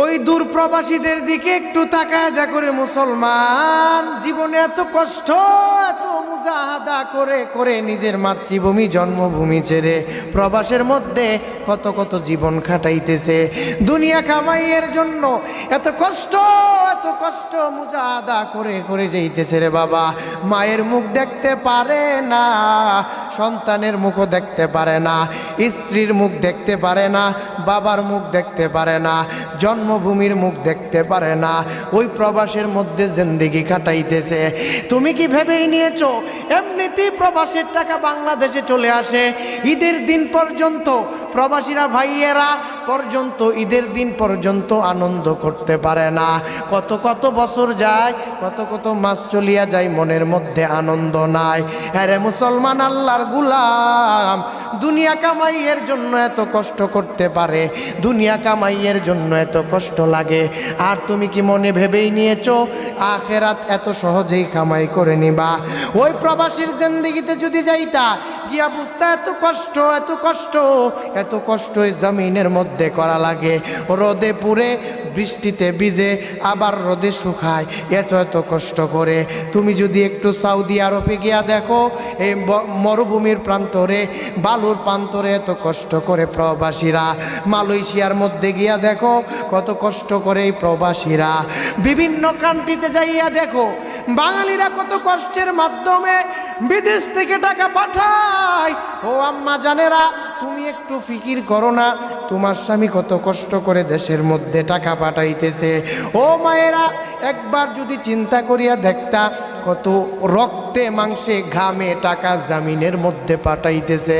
ওই দূর প্রবাসীদের দিকে একটু তাকায় দেখো রে মুসলমান। জীবনে এত কষ্ট, এত মুজাহাদা করে করে নিজের মাতৃভূমি, জন্মভূমি ছেড়ে প্রবাসের মধ্যে কত কত জীবন খাটাইতেছে। দুনিয়া কামাইয়ের জন্য এত কষ্ট এত কষ্ট মুজাহাদা করে করে যাইতেছে রে বাবা। মায়ের মুখ দেখতে পারে না। সন্তানের মুখও দেখতে পারে না, স্ত্রীর মুখ দেখতে পারে না, বাবার মুখ দেখতে পারে না, জন্মভূমির মুখ দেখতে পারে না, ওই প্রবাসের মধ্যে জিন্দিগি কাটাইতেছে। তুমি কি ভেবেই নিয়েছ, এমনিতেই প্রবাসের টাকা বাংলাদেশে চলে আসে, ঈদের দিন পর্যন্ত প্রবাসীরা ভাইয়েরা পর্যন্ত, ঈদের দিন পর্যন্ত আনন্দ করতে পারে না। কত কত বছর যায়, কত কত মাস চলিয়া যায়, মনের মধ্যে আনন্দ নাই। হ্যাঁ রে মুসলমান আল্লাহর গুলাম, দুনিয়া কামাইয়ের জন্য এত কষ্ট করতে পারে, দুনিয়া কামাইয়ের জন্য এত কষ্ট লাগে। আর তুমি কি মনে ভেবেই নিয়েছো, আখেরাত এত সহজেই কামাই করে নিবা? ওই প্রবাসীর জিন্দিগিতে যদি যাইতা গিয়া বুঝতা এত কষ্ট এত কষ্ট এত কষ্ট জমিনের মধ্যে করা লাগে। রোদে পুড়ে বৃষ্টিতে ভিজে আবার রোদে শুকায়, এত এত কষ্ট করে। তুমি যদি একটু সাউদি আরবে গিয়া দেখো, এই মরুভূমির প্রান্তরে, বালুর প্রান্তরে এত কষ্ট করে প্রবাসীরা। মালয়েশিয়ার মধ্যে গিয়া দেখো, কত কষ্ট করে এই প্রবাসীরা। বিভিন্ন কান্ট্রিতে যাইয়া দেখো, বাঙালিরা কত কষ্টের মাধ্যমে বিদেশ থেকে টাকা পাঠায় ও আম্মা জানেরা, তুমি একটু ফিকির করো না। তোমার স্বামী কত কষ্ট করে দেশের মধ্যে টাকা পাঠাইতেছে। ও মায়েরা, একবার যদি চিন্তা করিয়া দেখতা, কত রক্তে, মাংসে, ঘামে টাকা জামিনের মধ্যে পাঠাইতেছে।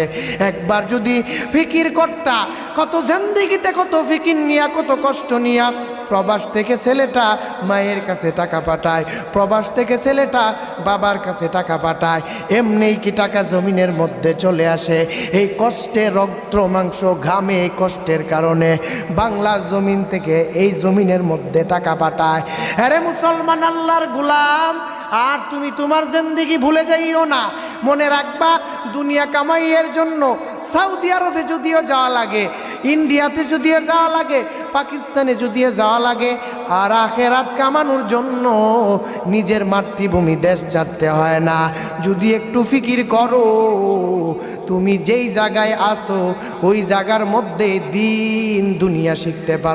একবার যদি ফিকির করতা, কত জিন্দিগিতে কত ফিকির নিয়া, কত কষ্ট নিয়া প্রবাস থেকে ছেলেটা মায়ের কাছে টাকা পাঠায়। প্রবাস থেকে ছেলেটা বাবার কাছে টাকা পাঠায়। এমনিই কি টাকা জমিনের মধ্যে চলে আসে? এই কষ্টে রক্ত মাংস ঘামে এই কষ্টের কারণে বাংলা জমিন থেকে এই জমিনের মধ্যে টাকা পাঠায়। আরে মুসলমান আল্লাহর গুলাম, আর তুমি তোমার জিন্দিগি ভুলে যাইও না। মনে রাখবা, দুনিয়া কামাইয়ের জন্য সৌদি আরবে যদিও যাওয়া লাগে, ইন্ডিয়াতে যদিও যাওয়া লাগে পাকিস্তানে যদি যাওয়া লাগে, আর আখেরাত কামানোর জন্য নিজের মাতৃভূমি দেশ ছাড়তে হয় না। যদি একটু ফিকির করো, তুমি যেই জায়গায় আসো ওই জায়গার মধ্যে দিন দুনিয়া শিখতে পারো।